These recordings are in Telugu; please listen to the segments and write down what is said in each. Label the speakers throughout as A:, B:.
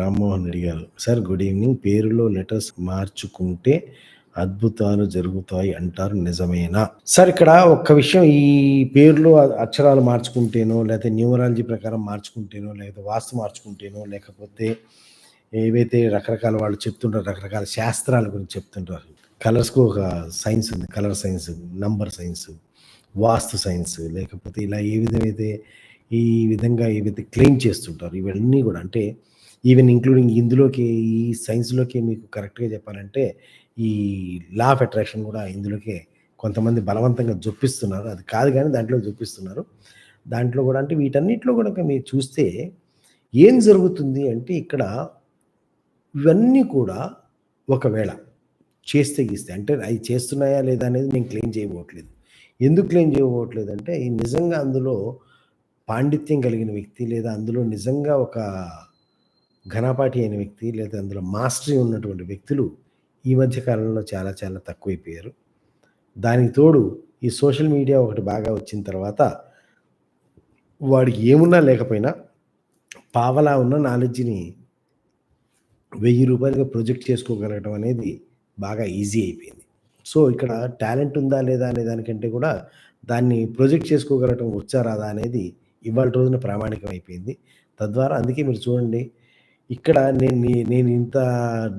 A: రామ్మోహన్ అడిగారు సార్ గుడ్ ఈవెనింగ్. పేరులో లెటర్స్ మార్చుకుంటే అద్భుతాలు జరుగుతాయి అంటారు నిజమేనా? సార్ ఇక్కడ ఒక్క విషయం ఈ పేరులో అక్షరాలు మార్చుకుంటేనో, లేకపోతే న్యూమరాలజీ ప్రకారం మార్చుకుంటేనో, లేకపోతే వాస్తు మార్చుకుంటేనో, లేకపోతే ఏవైతే రకరకాల వాళ్ళు చెప్తుంటారు, రకరకాల శాస్త్రాల గురించి చెప్తుంటారు. కలర్స్‌కు ఒక సైన్స్ ఉంది. Colour science, number science, vastu science లేకపోతే ఇలా ఏ విధమైతే ఈ విధంగా ఏవైతే క్లెయిమ్ చేస్తుంటారు ఇవన్నీ కూడా అంటే ఈవెన్ ఇంక్లూడింగ్ ఇందులోకి ఈ సైన్స్‌లోకి మీకు కరెక్ట్‌గా చెప్పాలంటే ఈ లా ఆఫ్ అట్రాక్షన్ కూడా ఇందులోకే కొంతమంది బలవంతంగా జొప్పిస్తున్నారు. అది కాదు కానీ దాంట్లో జొప్పిస్తున్నారు. దాంట్లో కూడా అంటే వీటన్నిటిలో కూడా మీరు చూస్తే ఏం జరుగుతుంది అంటే ఇక్కడ ఇవన్నీ కూడా ఒకవేళ చేస్తే గీస్తే అంటే అవి చేస్తున్నాయా లేదా అనేది నేను క్లెయిమ్ చేయబోవట్లేదు. ఎందుకు క్లెయిమ్ చేయబోవట్లేదంటే ఈ నిజంగా అందులో పాండిత్యం కలిగిన వ్యక్తి లేదా అందులో నిజంగా ఒక ఘనపాటి అయిన వ్యక్తి లేదా అందులో మాస్టరీ ఉన్నటువంటి వ్యక్తులు ఈ మధ్య కాలంలో చాలా చాలా తక్కువైపోయారు. దానికి తోడు ఈ సోషల్ మీడియా ఒకటి బాగా వచ్చిన తర్వాత వాడికి ఏమున్నా లేకపోయినా పావలా ఉన్న నాలెడ్జ్‌ని వెయ్యి రూపాయలుగా ప్రొజెక్ట్ చేసుకోగలగడం అనేది బాగా ఈజీ అయిపోయింది. సో, ఇక్కడ టాలెంట్ ఉందా లేదా అనే దానికంటే కూడా దాన్ని ప్రొజెక్ట్ చేసుకోగలగటం వచ్చా రాదా అనేది ఇవాళ రోజున ప్రామాణికం అయిపోయింది. తద్వారా అందుకే మీరు చూడండి ఇక్కడ నేను నేను ఇంత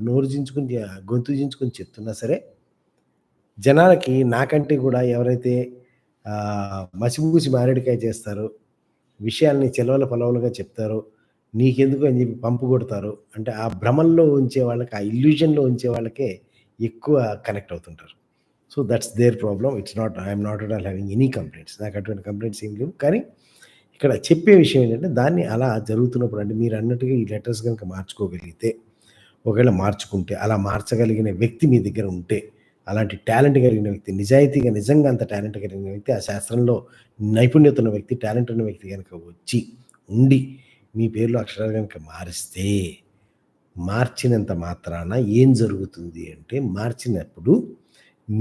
A: నోరు చించుకొని గొంతు చించుకొని చెప్తున్నా సరే జనాలకి నాకంటే కూడా ఎవరైతే మసిపూసి మారేడుకాయ చేస్తారో, విషయాల్ని చెలవల పలవలుగా చెప్తారో, నీకెందుకు అని చెప్పి పంపు కొడతారు అంటే ఆ భ్రమల్లో ఉంచే వాళ్ళకి, ఆ ఇల్యూజన్‌లో ఉంచే వాళ్ళకే ఎక్కువ కనెక్ట్ అవుతుంటారు. So, that's their problem. It's not I not at all having any complaints నాకు అటువంటి కంప్లైంట్స్ ఏం లేవు. కానీ ఇక్కడ చెప్పే విషయం ఏంటంటే దాన్ని అలా జరుగుతున్నప్పుడు అంటే మీరు అన్నట్టుగా ఈ లెటర్స్ కనుక మార్చుకోగలిగితే, ఒకవేళ మార్చుకుంటే, అలా మార్చగలిగిన వ్యక్తి మీ దగ్గర ఉంటే, అలాంటి టాలెంట్ కలిగిన వ్యక్తి, నిజాయితీగా నిజంగా అంత టాలెంట్ కలిగిన వ్యక్తి, ఆ శాస్త్రంలో నైపుణ్యత ఉన్న వ్యక్తి, టాలెంట్ ఉన్న వ్యక్తి కనుక వచ్చి, ఉండి మీ పేరులో అక్షరాలు కనుక మారిస్తే, మార్చినంత మాత్రాన ఏం జరుగుతుంది అంటే మార్చినప్పుడు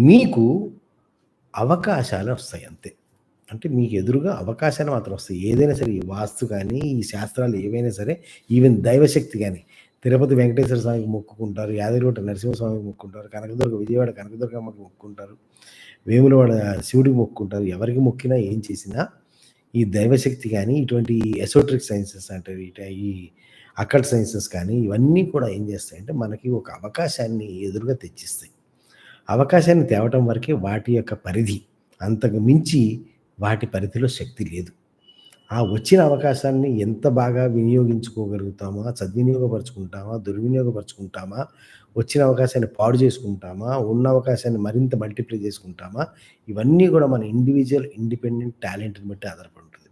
A: మీకు అవకాశాలు వస్తాయి అంతే. అంటే మీకు ఎదురుగా అవకాశాలు మాత్రం వస్తాయి. ఏదైనా సరే ఈ వాస్తు కానీ ఈ శాస్త్రాలు ఏవైనా సరే, ఈవెన్ దైవశక్తి కానీ తిరుపతి వెంకటేశ్వర స్వామికి మొక్కుకుంటారు, యాదగిరిగుట్ట నరసింహస్వామికి మొక్కుంటారు కనకదుర్గ విజయవాడ కనకదుర్గమ్మకి మొక్కుంటారు వేములవాడ శివుడికి మొక్కుకుంటారు. ఎవరికి మొక్కినా, ఏం చేసినా ఈ దైవశక్తి కానీ ఇటువంటి ఎసోట్రిక్ సైన్సెస్ అంటారు. ఇట ఈ అకల్ట్ సైన్సెస్ కానీ, ఇవన్నీ కూడా ఏం చేస్తాయంటే మనకి ఒక అవకాశాన్ని ఎదురుగా తెచ్చిస్తాయి. అవకాశాన్ని తేవటం వరకే వాటి యొక్క పరిధి. అంతకు మించి వాటి పరిధిలో శక్తి లేదు. ఆ వచ్చిన అవకాశాన్ని ఎంత బాగా వినియోగించుకోగలుగుతామా, సద్వినియోగపరుచుకుంటామా, దుర్వినియోగపరుచుకుంటామా, వచ్చిన అవకాశాన్ని పాడు చేసుకుంటామా, ఉన్న అవకాశాన్ని మరింత మల్టిప్లై చేసుకుంటామా, ఇవన్నీ కూడా మన ఇండివిజువల్ ఇండిపెండెంట్ టాలెంట్‌ని బట్టి ఆధారపడి ఉంటుంది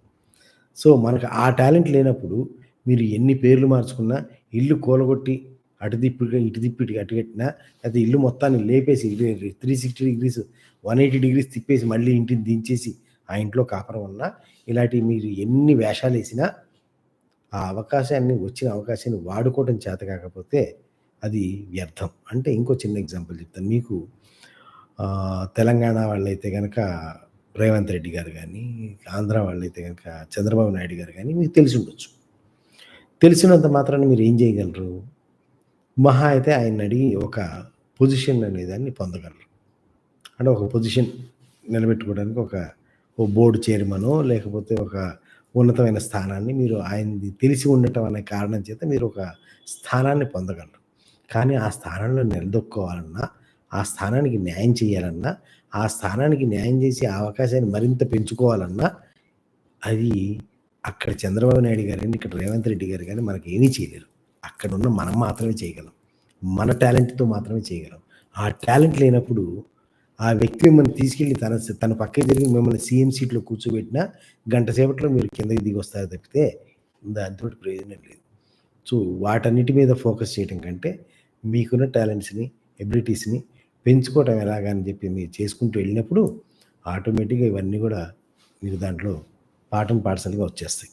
A: సో, మనకు ఆ టాలెంట్ లేనప్పుడు మీరు ఎన్ని పేర్లు మార్చుకున్నా, ఇల్లు కూలగొట్టి అటు తిప్పి, ఇటు తిప్పి అటు కట్టినా, లేకపోతే ఇల్లు మొత్తాన్ని లేపేసి 360 డిగ్రీస్, 180 డిగ్రీస్ తిప్పేసి మళ్ళీ ఇంటిని దించేసి ఆ ఇంట్లో కాపురం ఉన్నా, ఇలాంటివి మీరు ఎన్ని వేషాలు వేసినా ఆ అవకాశాన్ని వచ్చిన అవకాశాన్ని వాడుకోవటం చేత కాకపోతే అది వ్యర్థం. అంటే ఇంకో చిన్న ఎగ్జాంపుల్ చెప్తాను. మీకు తెలంగాణ వాళ్ళైతే కనుక రేవంత్ రెడ్డి గారు కానీ ఆంధ్ర వాళ్ళైతే కనుక చంద్రబాబు నాయుడు గారు కానీ మీకు తెలిసి ఉండొచ్చు తెలిసినంత మాత్రాన మీరు ఏం చేయగలరు? మహా అయితే ఆయన అడిగి ఒక పొజిషన్ అనేదాన్ని పొందగలరు. అంటే ఒక పొజిషన్ నిలబెట్టుకోవడానికి ఒక ఓ బోర్డు చైర్మనో, లేకపోతే ఒక ఉన్నతమైన స్థానాన్ని మీరు ఆయనది తెలిసి ఉండటం అనే కారణం చేత మీరు ఒక స్థానాన్ని పొందగలరు. కానీ ఆ స్థానంలో నిలదొక్కోవాలన్నా ఆ స్థానానికి న్యాయం చేయాలన్నా, ఆ స్థానానికి న్యాయం చేసే అవకాశాన్ని మరింత పెంచుకోవాలన్నా, అది అక్కడ చంద్రబాబు నాయుడు గారు కానీ ఇక్కడ రేవంత్ రెడ్డి గారు కానీ మనకి ఏమీ చేయలేరు. అక్కడున్న మనం మాత్రమే చేయగలం. మన టాలెంట్‌తో మాత్రమే చేయగలం. ఆ టాలెంట్ లేనప్పుడు ఆ వ్యక్తి మిమ్మల్ని తీసుకెళ్ళి తన తన పక్కకి జరిగి మిమ్మల్ని సీఎం సీట్‌లో కూర్చోబెట్టినా, గంట సేపట్లో మీరు కిందకి దిగొస్తారు తప్పితే దానితోటి ప్రయోజనం లేదు. సో, వాటన్నిటి మీద ఫోకస్ చేయటం కంటే, మీకున్న టాలెంట్స్‌ని, ఎబిలిటీస్‌ని పెంచుకోవటం ఎలాగని చెప్పి మీరు చేసుకుంటూ వెళ్ళినప్పుడు, ఆటోమేటిక్‌గా ఇవన్నీ కూడా మీకు దాంట్లో పాఠం పాఠశాలగా వచ్చేస్తాయి.